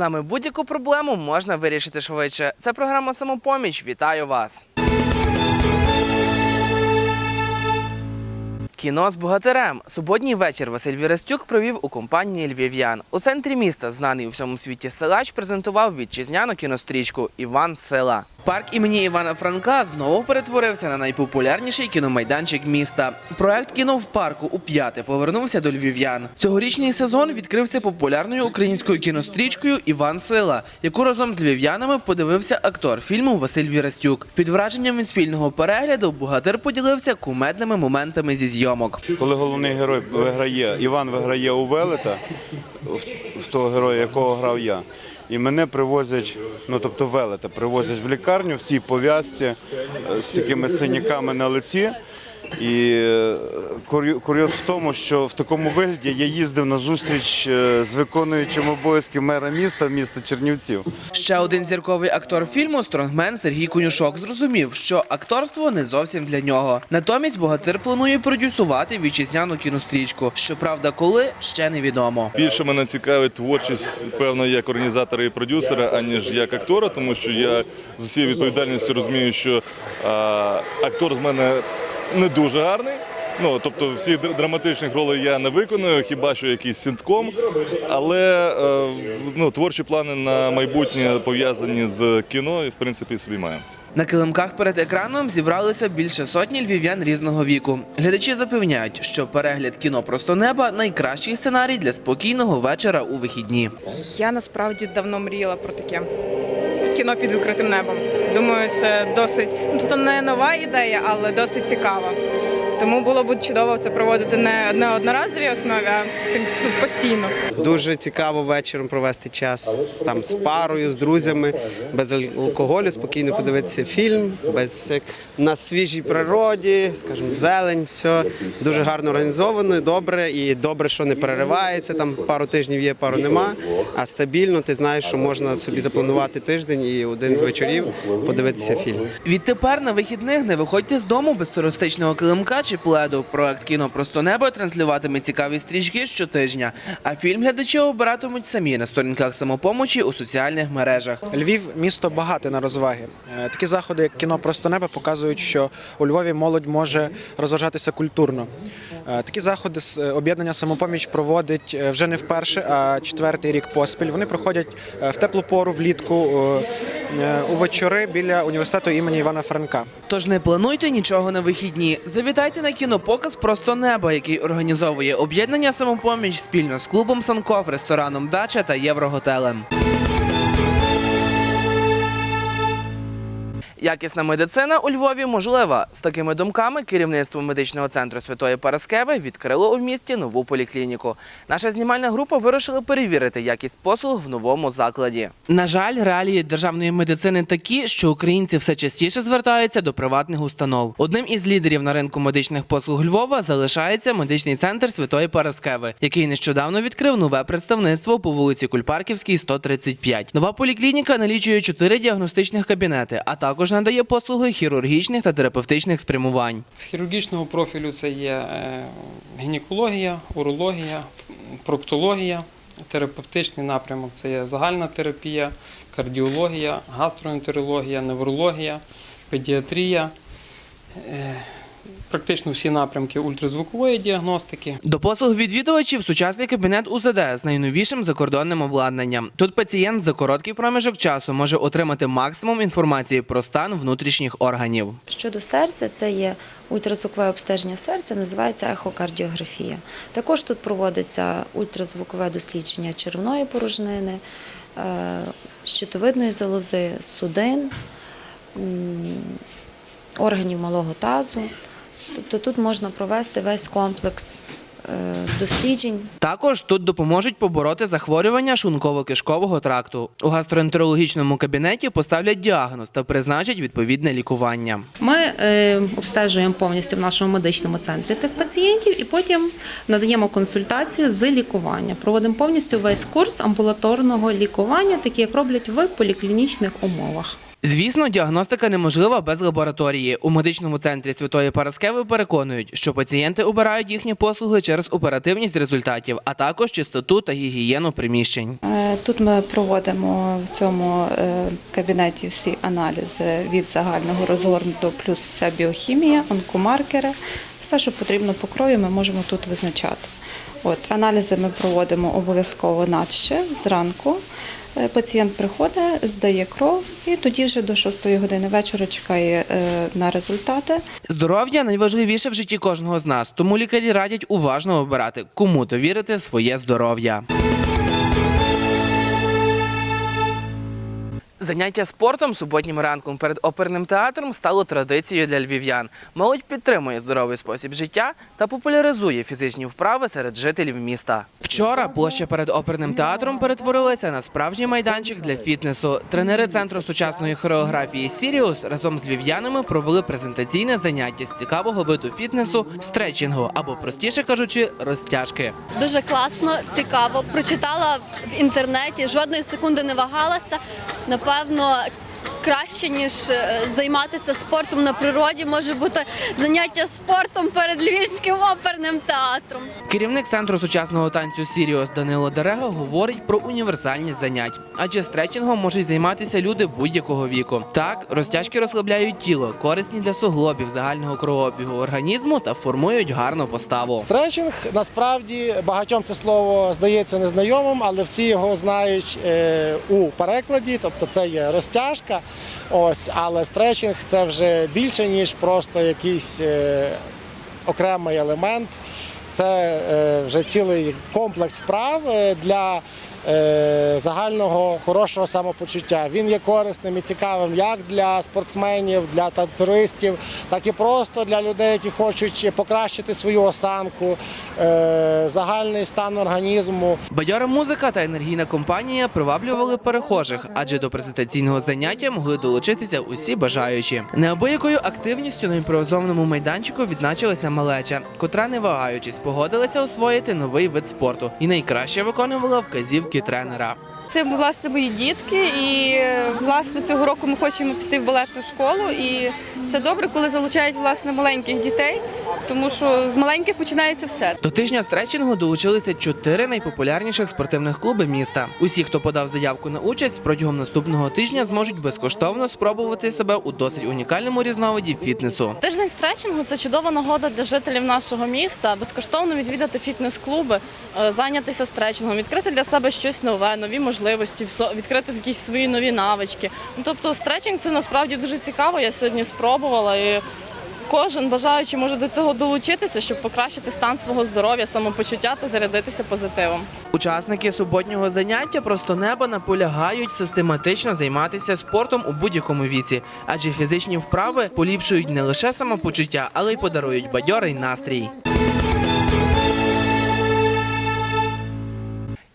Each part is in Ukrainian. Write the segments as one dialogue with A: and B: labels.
A: нами будь-яку проблему можна вирішити швидше. Це програма Самопоміч. Вітаю вас! Кіно з богатирем. Суботній вечір Василь Вірастюк провів у компанії львів'ян. У центрі міста, знаний у всьому світі силач, презентував вітчизняну кінострічку Іван Сила. Парк імені Івана Франка знову перетворився на найпопулярніший кіномайданчик міста. Проект кіно в парку у п'яте повернувся до львів'ян. Цьогорічний сезон відкрився популярною українською кінострічкою Іван Сила, яку разом з львів'янами подивився актор фільму Василь Вірастюк. Під враженням від спільного перегляду богатир поділився кумедними моментами зі зйомок.
B: Коли головний герой виграє, Іван виграє у Велета, в, того героя, якого грав я. І мене привозять, ну тобто Велета, привозять в лікарню в цій пов'язці е, з такими синяками на лиці. І е, курйоз в тому, що в такому вигляді я їздив на зустріч е, з виконуючим обов'язки мера міста, міста Чернівців.
A: Ще один зірковий актор фільму Стронгмен Сергій Конюшок зрозумів, що акторство не зовсім для нього. Натомість богатир планує продюсувати вітчизняну кінострічку. Щоправда, коли ще невідомо.
C: Більше мене цікавить творчість, певно, як організатора і продюсера, аніж як актора, тому що я з усією відповідальністю розумію, що а, актор з мене не дуже гарний. Ну, тобто всі др- драматичних ролей я не виконую, хіба що якийсь синтком. Але е, ну, творчі плани на майбутнє пов'язані з кіно і в принципі собі маю.
A: На килимках перед екраном зібралося більше сотні львів'ян різного віку. Глядачі запевняють, що перегляд кіно просто неба найкращий сценарій для спокійного вечора у вихідні.
D: Я насправді давно мріяла про таке кіно під відкритим небом. Думаю, це досить ну, тобто не нова ідея, але досить цікава. Тому було б чудово це проводити не на одноразовій основі, а тим- ну, постійно.
E: Дуже цікаво вечором провести час там з парою, з друзями, без алкоголю, спокійно подивитися фільм, без всяк на свіжій природі, скажімо, зелень, все дуже гарно організовано, добре і добре, що не переривається. Там пару тижнів є, пару нема. А стабільно ти знаєш, що можна собі запланувати тиждень і один з вечорів подивитися фільм.
A: Відтепер на вихідних не виходьте з дому без туристичного килимка чи пледу. Проект кіно просто небо транслюватиме цікаві стрічки щотижня. А фільм глядачі обиратимуть самі на сторінках самопомочі у соціальних мережах.
F: Львів місто багате на розваги. Е, Такі заходи, як кіно Просто небо, показують, що у Львові молодь може розважатися культурно. Е, Такі заходи з е, об'єднання самопоміч проводить вже не вперше, а четвертий рік поспіль. Вони проходять в теплу пору влітку у вечори біля університету імені Івана Франка.
A: Тож не плануйте нічого на вихідні. Завітайте на кінопоказ Просто небо, який організовує об'єднання самопоміч спільно з клубом Санков, рестораном Дача та Євроготелем. Якісна медицина у Львові можлива. З такими думками керівництво медичного центру Святої Параскеви відкрило у місті нову поліклініку. Наша знімальна група вирішила перевірити якість послуг в новому закладі. На жаль, реалії державної медицини такі, що українці все частіше звертаються до приватних установ. Одним із лідерів на ринку медичних послуг Львова залишається медичний центр Святої Параскеви, який нещодавно відкрив нове представництво по вулиці Кульпарківській, 135. Нова поліклініка налічує чотири діагностичних кабінети, а також надає послуги хірургічних та терапевтичних спрямувань.
G: З хірургічного профілю це є е, гінекологія, урологія, проктологія, терапевтичний напрямок це є загальна терапія, кардіологія, гастроентерологія, неврологія, педіатрія. Практично всі напрямки ультразвукової діагностики.
A: До послуг відвідувачів сучасний кабінет УЗД з найновішим закордонним обладнанням. Тут пацієнт за короткий проміжок часу може отримати максимум інформації про стан внутрішніх органів.
H: Щодо серця, це є ультразвукове обстеження серця, називається ехокардіографія. Також тут проводиться ультразвукове дослідження червної порожнини, е, щитовидної залози, судин, органів малого тазу. Тобто тут можна провести весь комплекс е, досліджень
A: Також тут допоможуть побороти захворювання шлунково-кишкового тракту. У гастроентерологічному кабінеті поставлять діагноз та призначать відповідне лікування.
I: Ми е, обстежуємо повністю в нашому медичному центрі тих пацієнтів і потім надаємо консультацію з лікування. Проводимо повністю весь курс амбулаторного лікування, такий як роблять в поліклінічних умовах.
A: Звісно, діагностика неможлива без лабораторії. У медичному центрі Святої Параскеви переконують, що пацієнти обирають їхні послуги через оперативність результатів, а також чистоту та гігієну приміщень.
J: Е, Тут ми проводимо в цьому е, кабінеті всі аналізи від загального розгорнутого, плюс вся біохімія, онкомаркери. Все, що потрібно по крові, ми можемо тут визначати. От, аналізи ми проводимо обов'язково надще зранку. Е, Пацієнт приходить, здає кров і тоді вже до 6 години вечора чекає е, на результати.
A: Здоров'я найважливіше в житті кожного з нас, тому лікарі радять уважно обирати, кому довірити своє здоров'я. Заняття спортом суботнім ранком перед оперним театром стало традицією для львів'ян. Молодь підтримує здоровий спосіб життя та популяризує фізичні вправи серед жителів міста. Вчора площа перед оперним театром перетворилася на справжній майданчик для фітнесу. Тренери центру сучасної хореографії Сіріус разом з львів'янами провели презентаційне заняття з цікавого виду фітнесу стретчингу або, простіше кажучи, розтяжки.
K: Дуже класно, цікаво. Прочитала в інтернеті, жодної секунди не вагалася. Напевно, краще ніж е, займатися спортом на природі, може бути заняття спортом перед Львівським оперним театром.
A: Керівник центру сучасного танцю Сіріус Данило Дерега говорить про універсальність занять, адже стретчингом можуть займатися люди будь-якого віку. Так, розтяжки розслабляють тіло, корисні для суглобів, загального кровообігу організму та формують гарну поставу.
L: Стретчинг насправді багатьом це слово здається незнайомим, але всі його знають е, у перекладі, тобто це є розтяжка. Ось, але стретчинг це вже більше, ніж просто якийсь е, окремий елемент. Це е, вже цілий комплекс вправ е, для загального хорошого самопочуття. Він є корисним і цікавим як для спортсменів, для танцюристів, так і просто для людей, які хочуть покращити свою осанку, е, загальний стан організму.
A: Бадьора музика та енергійна компанія приваблювали перехожих, адже до презентаційного заняття могли долучитися усі бажаючі. Неабиякою активністю на імпровізованому майданчику відзначилася малеча, котра, не вагаючись, погодилася освоїти новий вид спорту і найкраще виконувала вказівки тренера.
M: Це власне мої дітки, і власне цього року ми хочемо піти в балетну школу. І це добре, коли залучають власне маленьких дітей, тому що з маленьких починається все.
A: До тижня стретчингу долучилися чотири найпопулярніших спортивних клуби міста. Усі, хто подав заявку на участь, протягом наступного тижня зможуть безкоштовно спробувати себе у досить унікальному різновиді фітнесу.
M: Тиждень стретчингу це чудова нагода для жителів нашого міста безкоштовно відвідати фітнес-клуби, е, зайнятися стретчингом, відкрити для себе щось нове, нові можливості, відкрити якісь свої нові навички. Ну тобто, стретчинг це насправді дуже цікаво. Я сьогодні спробувала і. Кожен бажаючий може до цього долучитися, щоб покращити стан свого здоров'я, самопочуття та зарядитися позитивом.
A: Учасники суботнього заняття просто неба наполягають систематично займатися спортом у будь-якому віці, адже фізичні вправи поліпшують не лише самопочуття, але й подарують бадьорий настрій.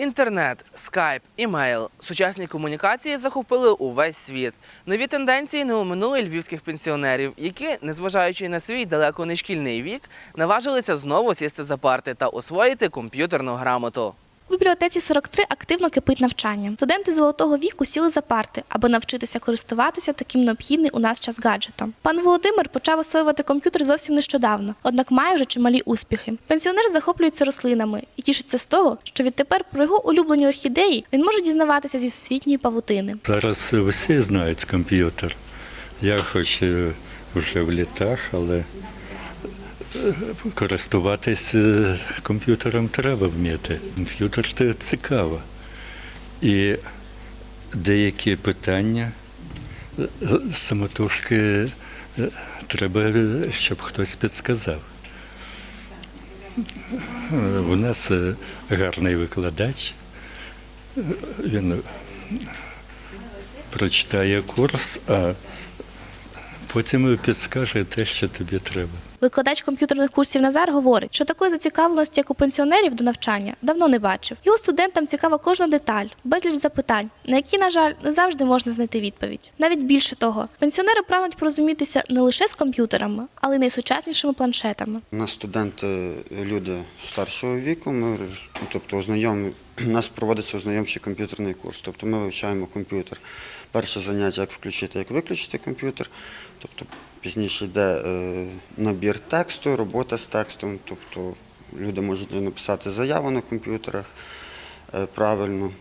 A: Інтернет, скайп, імейл, сучасні комунікації захопили увесь світ. Нові тенденції не оминули львівських пенсіонерів, які, незважаючи на свій далеко не шкільний вік, наважилися знову сісти за парти та освоїти комп'ютерну грамоту.
N: У бібліотеці 43 активно кипить навчання. Студенти золотого віку сіли за парти, аби навчитися користуватися таким необхідним у нас час гаджетом. Пан Володимир почав освоювати комп'ютер зовсім нещодавно, однак має вже чималі успіхи. Пенсіонер захоплюється рослинами і тішиться з того, що відтепер про його улюблені орхідеї він може дізнаватися зі світньої павутини.
O: Зараз всі знають комп'ютер. Я хоч е, вже в літах, але е, користуватись е, комп'ютером треба вміти. Комп'ютер це цікаво. І деякі питання е, самотужки е, треба, щоб хтось підсказав. У нас гарний викладач. Він прочитає курс, а потім підскаже те, що тобі треба.
N: Викладач комп'ютерних курсів Назар говорить, що такої зацікавленості, як у пенсіонерів до навчання, давно не бачив. Його студентам цікава кожна деталь, безліч запитань, на які, на жаль, не завжди можна знайти відповідь. Навіть більше того, пенсіонери прагнуть порозумітися не лише з комп'ютерами, але й найсучаснішими планшетами.
P: У нас студенти, люди старшого віку, ми, тобто ознайом, у нас проводиться ознайомчий комп'ютерний курс, тобто ми вивчаємо комп'ютер. перше заняття, як включити, як виключити комп'ютер. Тобто пізніше йде е, набір тексту, робота з текстом. Тобто люди можуть написати заяву на комп'ютерах е, правильно.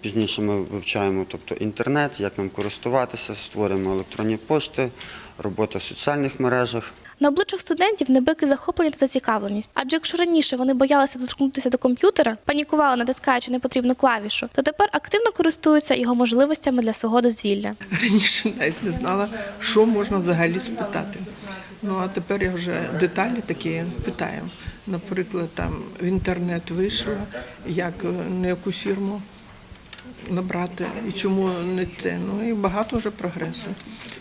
P: Пізніше ми вивчаємо тобто, інтернет, як нам користуватися, створюємо електронні пошти, робота в соціальних мережах.
N: На обличчях студентів небики захоплення та зацікавленість. Адже якщо раніше вони боялися доторкнутися до комп'ютера, панікували, натискаючи непотрібну клавішу, то тепер активно користуються його можливостями для свого дозвілля.
Q: Раніше навіть не знала, що можна взагалі спитати. Ну а тепер я вже деталі такі питаю. Наприклад, там в інтернет вийшло, як е, на яку фірму набрати і чому не те. Ну і багато вже прогресу.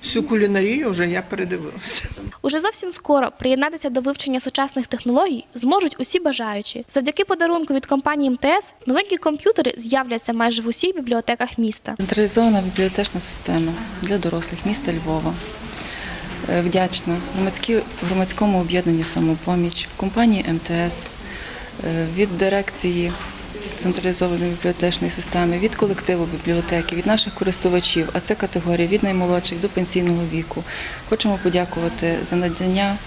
Q: Всю кулінарію вже я передивилася.
N: Уже зовсім скоро приєднатися до вивчення сучасних технологій зможуть усі бажаючі. Завдяки подарунку від компанії МТС новенькі комп'ютери з'являться майже в усіх бібліотеках міста.
J: Централізована бібліотечна система для дорослих міста Львова. Е, Вдячна громадській- громадському об'єднанню самопоміч, компанії МТС, е, від дирекції централізованої бібліотечної системи, від колективу бібліотеки, від наших користувачів, а це категорія від наймолодших до пенсійного віку. Хочемо подякувати за надання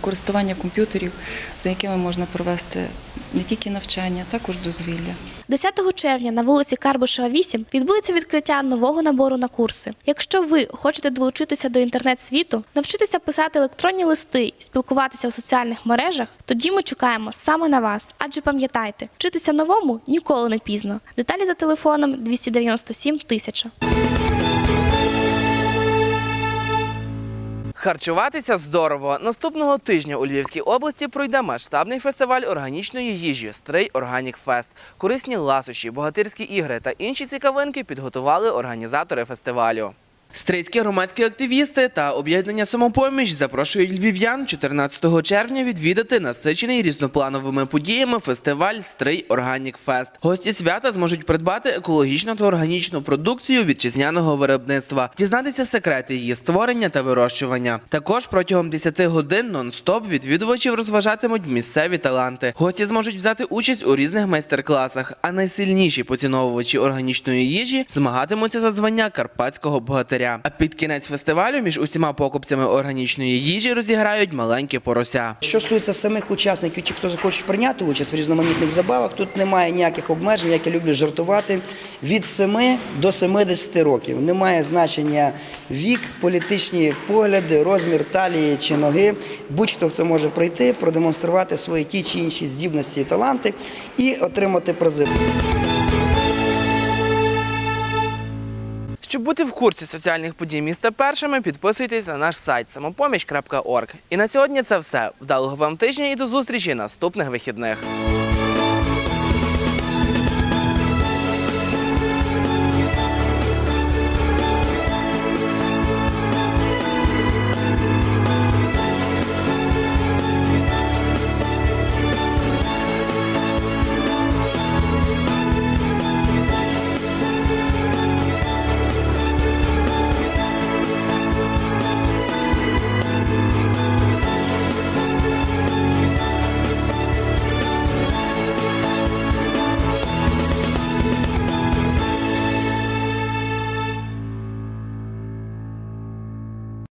J: користування комп'ютерів, за якими можна провести не тільки навчання, також дозвілля.
N: 10 червня на вулиці Карбишева 8 відбудеться відкриття нового набору на курси. Якщо ви хочете долучитися до інтернет-світу, навчитися писати електронні листи і спілкуватися в соціальних мережах, тоді ми чекаємо саме на вас. Адже пам'ятайте, вчитися новому ніколи не пізно. Деталі за телефоном 297 тисяча.
A: Харчуватися здорово. Наступного тижня у Львівській області пройде масштабний фестиваль органічної їжі Стрий Органік Фест. Корисні ласощі, богатирські ігри та інші цікавинки підготували організатори фестивалю. Стрийські громадські активісти та об'єднання самопоміч запрошують львів'ян 14 червня відвідати насичений різноплановими подіями фестиваль Стрий Органік Фест. Гості свята зможуть придбати екологічну та органічну продукцію вітчизняного виробництва, дізнатися секрети її створення та вирощування. Також протягом 10 годин нон-стоп відвідувачів розважатимуть місцеві таланти. Гості зможуть взяти участь у різних майстер-класах, а найсильніші поціновувачі органічної їжі змагатимуться за звання карпатського богатиря. А під кінець фестивалю між усіма покупцями органічної їжі розіграють маленьке порося.
R: Що стосується самих учасників, ті, хто захочуть прийняти участь в різноманітних забавах, тут немає ніяких обмежень, як я люблю жартувати. Від 7 до 70 років. Немає значення вік, політичні погляди, розмір талії чи ноги. Будь-хто хто може прийти, продемонструвати свої ті чи інші здібності і таланти і отримати призи.
A: Щоб бути в курсі соціальних подій міста першими, підписуйтесь на наш сайт самопоміч.орг. І на сьогодні це все. Вдалого вам тижня і до зустрічі наступних вихідних.